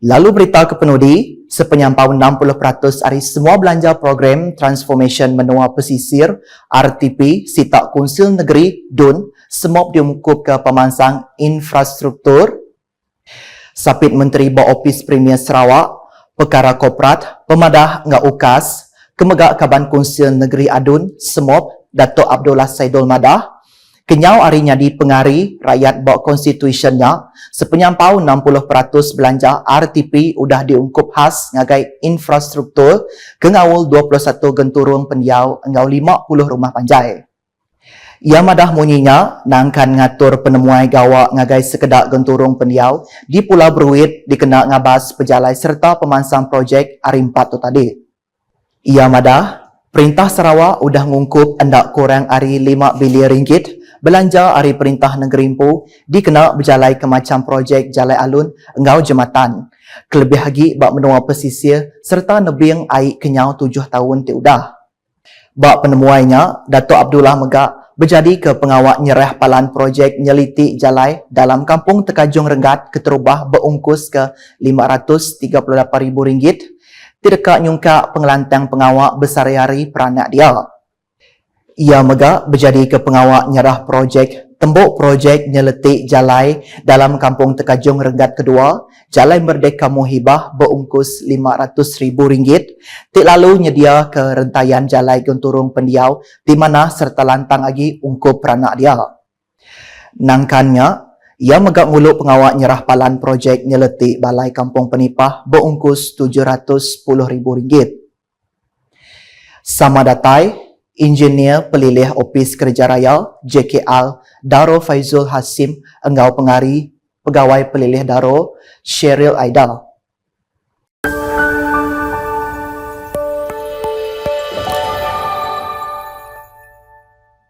Lalu berita ke penudi, sepenyampau 60% dari semua belanja program Transformation Menua Pesisir RTP Sitak Konsil Negeri DUN semua diungkup ke pemansang infrastruktur. Sapit Menteri Bawa Opis Premier Sarawak, Perkara Korporat, Pemadah Ngak Ukas, Kemegak Kaban Konsil Negeri Adun, Semop, Datuk Abdullah Saidul Madah, Kenyau arinya di pengari rakyat bawa konstitusinya sepenyampau 60% belanja RTP udah diungkup khas ngagai infrastruktur ke ngawul 21 genturung pendiau ngau 50 rumah panjai. Ia madah munyinya nangkan ngatur penemuai gawa ngagai sekedak genturung pendiau di Pulau Beruit dikena ngabas pejalai serta pemansang projek Arimpat tu tadi. Ia madah Perintah Sarawak udah ngungkup endak kurang ari 5 bilion ringgit belanja hari Perintah Negeri Impu dikena berjalai ke macam projek Jalai Alun engau jematan. Kelebih lagi bak menua pesisir serta nebing air kenyau tujuh tahun ti udah. Bak penemuainya, Datuk Abdullah Megak berjadi ke pengawak nyerah palan projek nyeliti jalai dalam kampung Tekajung Renggat keterubah berungkus ke RM538,000 tidak nyungka pengelantang pengawak besar-yari peranak dia. Ia mega berjadi ke pengawal nyerah projek tembok projek nyeletik jalai dalam kampung Tekajung Renggat kedua, Jalai Merdeka Muhibah berungkus RM500,000 tik lalu nyedia ke rentayan jalai genturung pendiau di mana serta lantang lagi ungkup peranak dia. Nangkannya, ia megak nguluk pengawal nyerah palan projek nyeletik Balai Kampung Penipah berungkus RM710,000. Sama datai, Engineer Pelilih Opis Kerja Raya JKL Daro Faizul Hasim Engau Pengari Pegawai Pelilih Daro Cheryl Aidal